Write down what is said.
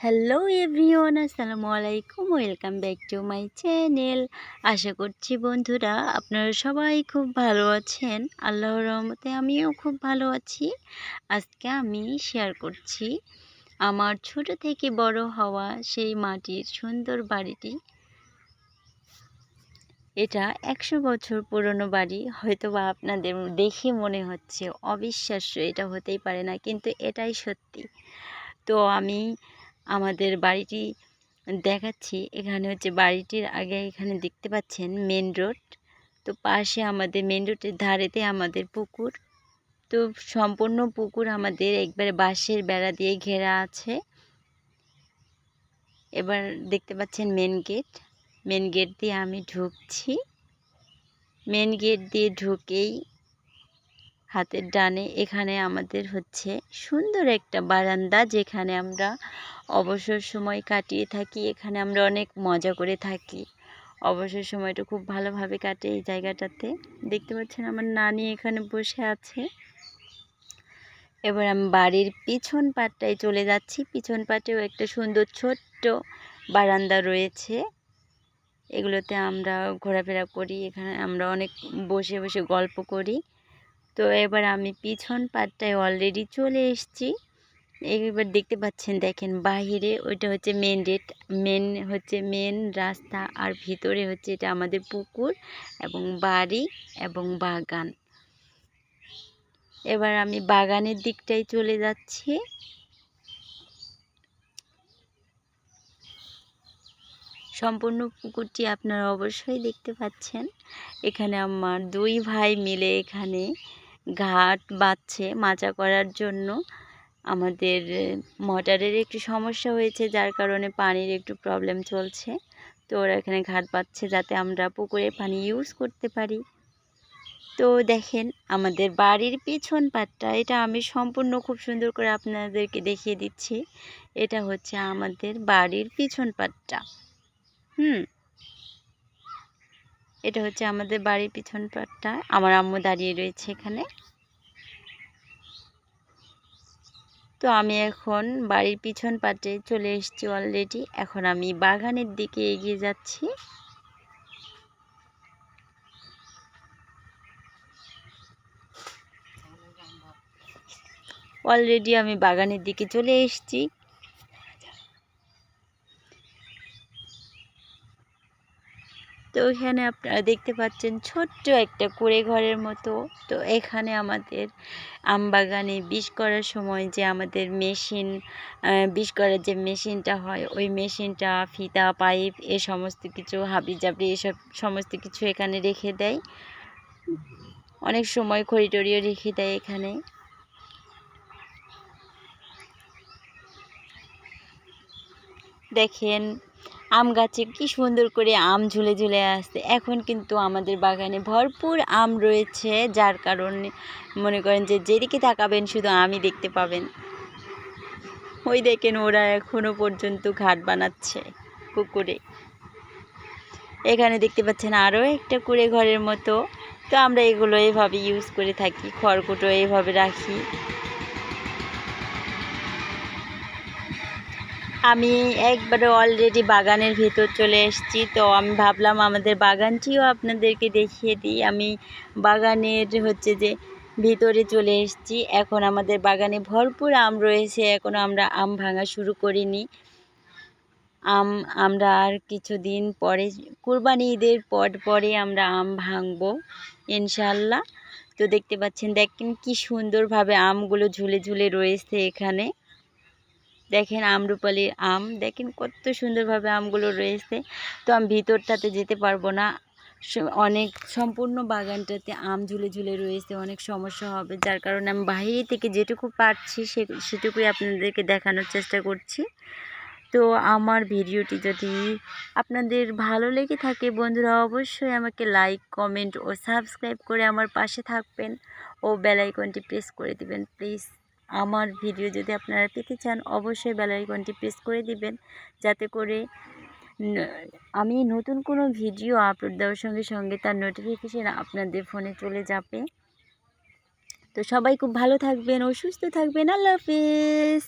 Hello everyone আসসালামু আলাইকুম welcome back to my channel আশা করছি বন্ধুরা আপনারা সবাই খুব ভালো আছেন। আল্লাহর রহমতে আমিও খুব ভালো আছি। আজকে আমি শেয়ার করছি আমার ছোট থেকে বড় হওয়া সেই মাটির সুন্দর বাড়িটি। এটা একশো বছর পুরনো বাড়ি। হয়তো বা আপনাদের দেখে মনে হচ্ছে, অবিশ্বাস্য এটা হতেই পারে না, কিন্তু এটাই সত্যি। তো আমি আমাদের বাড়িটি দেখাচ্ছি। এখানে হচ্ছে বাড়িটির আগে এখানে দেখতে পাচ্ছেন মেন রোড। তো পাশে আমাদের মেন রোডের ধারেতে আমাদের পুকুর। তো সম্পূর্ণ পুকুর আমাদের একবারে বাঁশের বেড়া দিয়ে ঘেরা আছে। এবার দেখতে পাচ্ছেন মেন গেট। মেন গেট দিয়ে আমি ঢুকছি। মেন গেট দিয়ে ঢুকেই হাতের ডানে এখানে আমাদের হচ্ছে সুন্দর একটা বারান্দা যেখানে আমরা অবসর সময় কাটিয়ে থাকি, এখানে আমরা অনেক মজা করে থাকি। অবসর সময়টা খুব ভালোভাবে কাটে এই জায়গাটাতে। দেখতে পাচ্ছেন আমার নানি এখানে বসে আছে। এবার আমি বাড়ির পিছন পাটটায় চলে যাচ্ছি। পিছন পাটেও একটা সুন্দর ছোট্ট বারান্দা রয়েছে। এগুলোতে আমরা ঘোরাফেরা করি, এখানে আমরা অনেক বসে বসে গল্প করি। তো এবার আমি পিছন পাটটায় অলরেডি চলে এসেছি। এবার দেখতে পাচ্ছেন, দেখেন বাহিরে ওইটা হচ্ছে মেন গেট মেন হচ্ছে মেন রাস্তা আর ভিতরে হচ্ছে এটা আমাদের পুকুর এবং বাড়ি এবং বাগান। এবার আমি বাগানের দিকটাই চলে যাচ্ছি। সম্পূর্ণ পুকুরটি আপনারা অবশ্যই দেখতে পাচ্ছেন। এখানে আমার দুই ভাই মিলে এখানে ঘাট বাঁধছে মাচা করার জন্য। আমাদের মোটরের একটু সমস্যা হয়েছে, যার কারণে পানির একটু প্রবলেম চলছে। তো ওরা এখানে ঘাট পাচ্ছে যাতে আমরা পুকুরে পানি ইউজ করতে পারি। তো দেখেন, আমাদের বাড়ির পিছন পাটটা, এটা আমি সম্পূর্ণ খুব সুন্দর করে আপনাদেরকে দেখিয়ে দিচ্ছি। এটা হচ্ছে আমাদের বাড়ির পিছন পাটটা। হুম। এটা হচ্ছে আমাদের বাড়ির পিছন পাটটা। আমার আম্মু দাঁড়িয়ে রয়েছে এখানে। তো আমি এখন বাড়ির পিছন পাটে চলে এসেছি অলরেডি এখন আমি বাগানের দিকে এগিয়ে যাচ্ছি। অলরেডি আমি বাগানের দিকে চলে এসেছি। তো এখানে আপনারা দেখতে পাচ্ছেন ছোট্ট একটা কুড়ে ঘরের মতো। তো এখানে আমাদের আম বাগানে বিষ করার সময় যে আমাদের মেশিন বিষ করার যে মেশিনটা হয়, ওই মেশিনটা, ফিতা, পাইপ, এ সমস্ত কিছু, হাবি জাবড়ি, এসব সমস্ত কিছু এখানে রেখে দেয়। অনেক সময় খড়ি টড়িও রেখে দেয় এখানে। দেখেন আম গাছে কি সুন্দর করে আম ঝুলে ঝুলে আসছে। এখন কিন্তু আমাদের বাগানে ভরপুর আম রয়েছে, যার কারণে মনে করেন যে যেদিকে তাকাবেন শুধু আমই দেখতে পাবেন। ওই দেখেন ওরা এখনও পর্যন্ত ঘাট বানাচ্ছে পুকুরে। এখানে দেখতে পাচ্ছেন আরও একটা কুড়ে ঘরের মতো। তো আমরা এগুলো এভাবে ইউজ করে থাকি, খড়কুটো এইভাবে রাখি। আমি একবারে অলরেডি বাগানের ভেতর চলে এসেছি। তো আমি ভাবলাম আমাদের বাগানটিও আপনাদেরকে দেখিয়ে দিই। আমি বাগানের হচ্ছে যে ভিতরে চলে এসেছি। এখন আমাদের বাগানে ভরপুর আম রয়েছে। এখনও আমরা আম ভাঙা শুরু করিনি। আম, আমরা আর কিছুদিন পরে কুরবানি ঈদের পর পরে আমরা আম ভাঙবো ইনশাল্লাহ তো দেখতে পাচ্ছেন, দেখেন কি সুন্দরভাবে আমগুলো ঝুলে ঝুলে রয়েছে এখানে। দেখেন আমরুপালির আম, দেখেন কত সুন্দরভাবে আমগুলো রয়েছে। তো আমি ভিতরটাতে যেতে পারব না। অনেক সম্পূর্ণ বাগানটাতে আম ঝুলে ঝুলে রয়েছে, অনেক সমস্যা হবে। যার কারণে আমি বাইরে থেকে যেটুকু পারছি সে, সেটুকুই আপনাদেরকে দেখানোর চেষ্টা করছি। তো আমার ভিডিওটি যদি আপনাদের ভালো লেগে থাকে, বন্ধুরা অবশ্যই আমাকে লাইক, কমেন্ট ও সাবস্ক্রাইব করে আমার পাশে থাকবেন ও বেলাইকনটি প্রেস করে দিবেন, প্লিজ। আমার ভিডিও যদি আপনারা পেতে চান, অবশ্যই বেলাইকনটি প্রেস করে দিবেন। যাতে করে আমি নতুন কোনো ভিডিও আপলোড দেওয়ার সঙ্গে সঙ্গে তার নোটিফিকেশান আপনাদের ফোনে চলে যাবে। তো সবাই খুব ভালো থাকবেন ও সুস্থ থাকবেন। আল্লাহ হাফিজ।